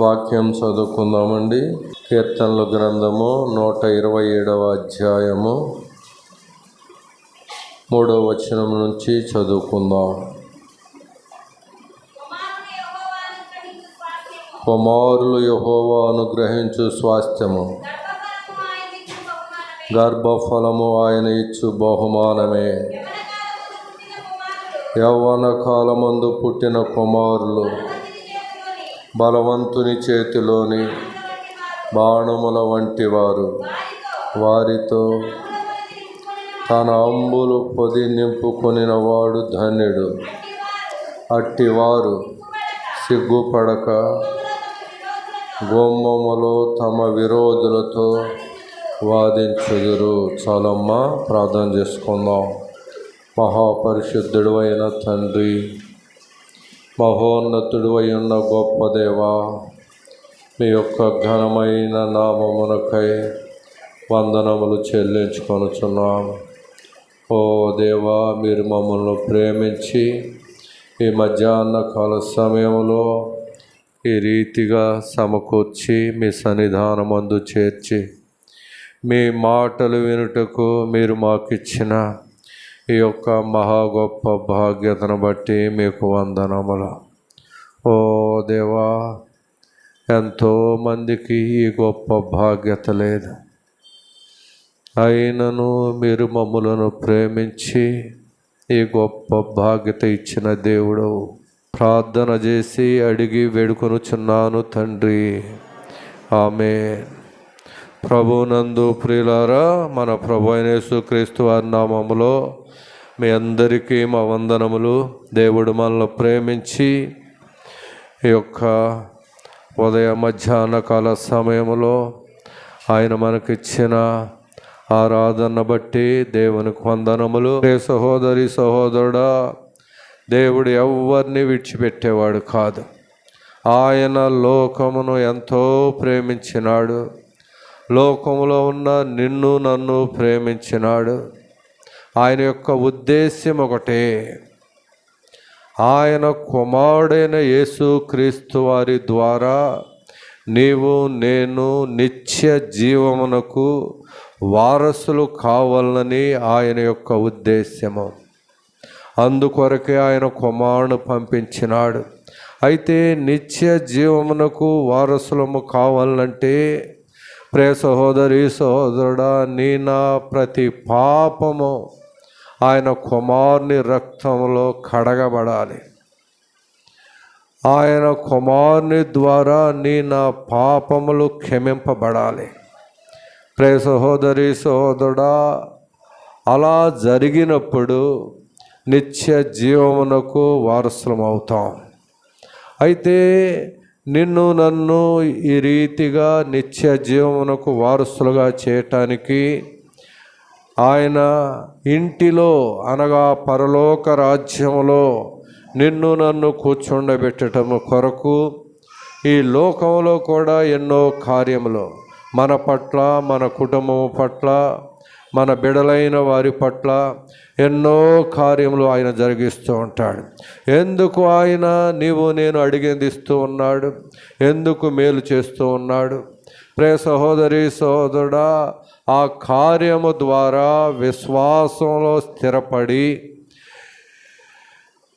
వాక్యం చదువుకుందామండి. కీర్తనల గ్రంథము నూట ఇరవై ఏడవ అధ్యాయము మూడవ వచనం నుంచి చదువుకుందాం. కుమారులు యహోవా అనుగ్రహించు స్వాస్థ్యము. గర్భఫలము ఆయన ఇచ్చు బహుమానమే. యవ్వన కాలమందు పుట్టిన కుమారులు బలవంతుని చేతిలోని బాణముల వంటి వారు. వారితో తన అంబులు పొది నింపుకొనిన వాడు ధన్యుడు. అట్టివారు సిగ్గుపడక గుమ్మములో తమ విరోధులతో వాదించుదురు. చాలమ్మ ప్రార్థన చేసుకుందాం. మహాపరిశుద్ధుడు అయిన తండ్రి మహోన్నతుడు ఉన్న గొప్ప దేవా మీ యొక్క ఘనమైన నామమునకై వందనములు చెల్లించుకొనుచున్నాం. ఓ దేవా మీరు మమ్మల్ని ప్రేమించి ఈ మధ్యాహ్న కాల సమయంలో ఈ రీతిగా సమకూర్చి మీ సన్నిధానమందు చేర్చి మీ మాటలు వినుటకు మీరు మాకిచ్చిన ఈ యొక్క మహా గొప్ప భాగ్యతను బట్టి మీకు వందనములు. ఓ దేవా ఎంతోమందికి ఈ గొప్ప భాగ్యత లేదు. అయినను మీరు మమ్ములను ప్రేమించి ఈ గొప్ప భాగ్యత ఇచ్చిన దేవుడు ప్రార్థన చేసి అడిగి వేడుకొనుచున్నాను తండ్రి. ఆమె ప్రభునందు ప్రియులారా మన ప్రభు అయిన యేసుక్రీస్తు వారి నామములో మీ అందరికీ మా వందనములు. దేవుడు మనల్ని ప్రేమించి ఈ యొక్క ఉదయ మధ్యాహ్న కాల సమయంలో ఆయన మనకిచ్చిన ఆరాధన బట్టి దేవునికి వందనములు. ఏ సహోదరి సహోదరుడా దేవుడు ఎవరిని విడిచిపెట్టేవాడు కాదు. ఆయన లోకమును ఎంతో ప్రేమించినాడు. లోకములో ఉన్న నిన్ను నన్ను ప్రేమించినాడు. ఆయన యొక్క ఉద్దేశ్యం ఒకటే. ఆయన కుమారుడైన యేసు క్రీస్తు వారి ద్వారా నీవు నేను నిత్య జీవమునకు వారసులు కావాలని ఆయన యొక్క ఉద్దేశ్యము. అందుకొరకే ఆయన కుమారుడు పంపించినాడు. అయితే నిత్య జీవమునకు వారసులము కావాలంటే ప్రే సహోదరి సహోదరుడా నీ నా ప్రతి పాపము ఆయన కుమారుని రక్తంలో కడగబడాలి. ఆయన కుమారుని ద్వారా నీ నా పాపములు క్షమింపబడాలి. ప్రే సహోదరి సహోదరుడా అలా జరిగినప్పుడు నిత్య జీవమునకు వారసులం అవుతాం అయితే నిన్ను నన్ను ఈ రీతిగా నిత్య జీవమునకు వారసులుగా చేయటానికి ఆయన ఇంటిలో అనగా పరలోక రాజ్యములో నిన్ను నన్ను కూర్చుండబెట్టడం కొరకు ఈ లోకంలో కూడా ఎన్నో కార్యములు మన పట్ల మన కుటుంబం పట్ల మన బిడలైన వారి పట్ల ఎన్నో కార్యములు ఆయన జరిగిస్తూ ఉంటాడు. ఎందుకు ఆయన నీవు నేను అడిగేదిస్తూ ఉన్నాడు? ఎందుకు మేలు చేస్తూ ఉన్నాడు? ప్రే సహోదరి సహోదరుడా ఆ కార్యము ద్వారా విశ్వాసంలో స్థిరపడి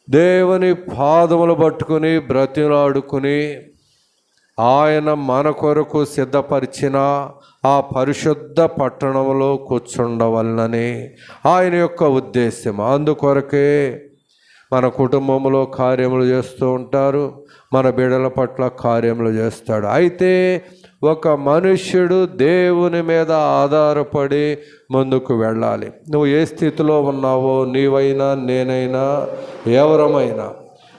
దేవుని పాదములు పట్టుకుని బ్రతిలాడుకుని ఆయన మన కొరకు సిద్ధపరిచిన ఆ పరిశుద్ధ పట్టణంలో కూర్చుండవలనని ఆయన యొక్క ఉద్దేశం అందుకొరకే మన కుటుంబంలో కార్యములు చేస్తూ ఉంటారు మన బిడల పట్ల కార్యములు చేస్తాడు. అయితే ఒక మనుష్యుడు దేవుని మీద ఆధారపడి ముందుకు వెళ్ళాలి. నువ్వు ఏ స్థితిలో ఉన్నావో నీవైనా నేనైనా ఎవరమైనా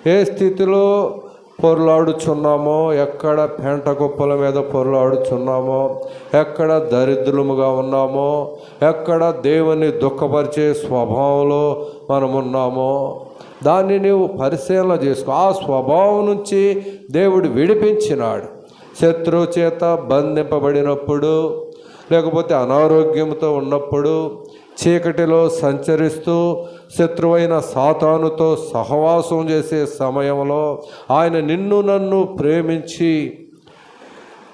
ఏ స్థితిలో పొరలాడుచున్నామో? ఎక్కడ పెంట కుప్పల మీద పొరలాడుచున్నామో? ఎక్కడ దరిద్రముగా ఉన్నామో? ఎక్కడ దేవుని దుఃఖపరిచే స్వభావంలో మనమున్నామో? దాన్ని నీవు పరిశీలన చేసుకో. ఆ స్వభావం నుంచి దేవుడు విడిపించినాడు. శత్రువు చేత బంధింపబడినప్పుడు లేకపోతే అనారోగ్యంతో ఉన్నప్పుడు చీకటిలో సంచరిస్తూ శత్రువైన సాతానుతో సహవాసం చేసే సమయంలో ఆయన నిన్ను నన్ను ప్రేమించి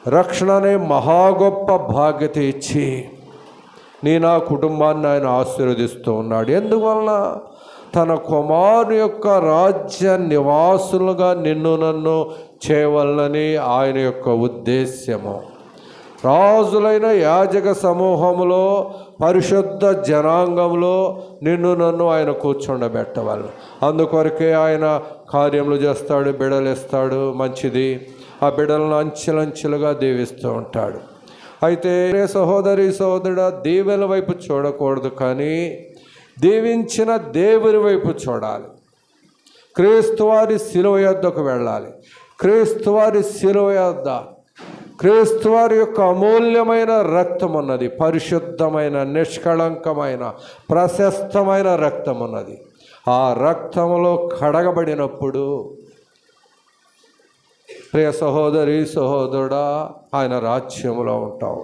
రక్షణ అనే మహా గొప్ప బాధ్యత ఇచ్చి నీ నా కుటుంబాన్ని ఆయన ఆశీర్వదిస్తూ ఉన్నాడు. ఎందువలన? తన కుమారు యొక్క రాజ్య నివాసులుగా నిన్ను నన్ను చేయవలనని ఆయన యొక్క ఉద్దేశ్యము. రాజులైన యాజక సమూహంలో పరిశుద్ధ జనాంగంలో నిన్ను నన్ను ఆయన కూర్చుండబెట్టవాలి అందుకొరకే ఆయన కార్యములు చేస్తాడు బిడలేస్తాడు మంచిది. ఆ బిడలను అంచెలంచెలుగా దీవిస్తూ ఉంటాడు. అయితే సహోదరి సహోదరుడ దీవెల వైపు చూడకూడదు కానీ దీవించిన దేవుని వైపు చూడాలి. క్రీస్తువారి శిలువ యొద్దకు వెళ్ళాలి. క్రీస్తువారి శిలువ యొద్ద క్రీస్తువారి యొక్క అమూల్యమైన రక్తం ఉన్నది పరిశుద్ధమైన నిష్కళంకమైన ప్రశస్తమైన రక్తం ఉన్నది ఆ రక్తంలో కడగబడినప్పుడు ప్రియ సహోదరి సహోదరుడా ఆయన రాజ్యంలో ఉంటావు.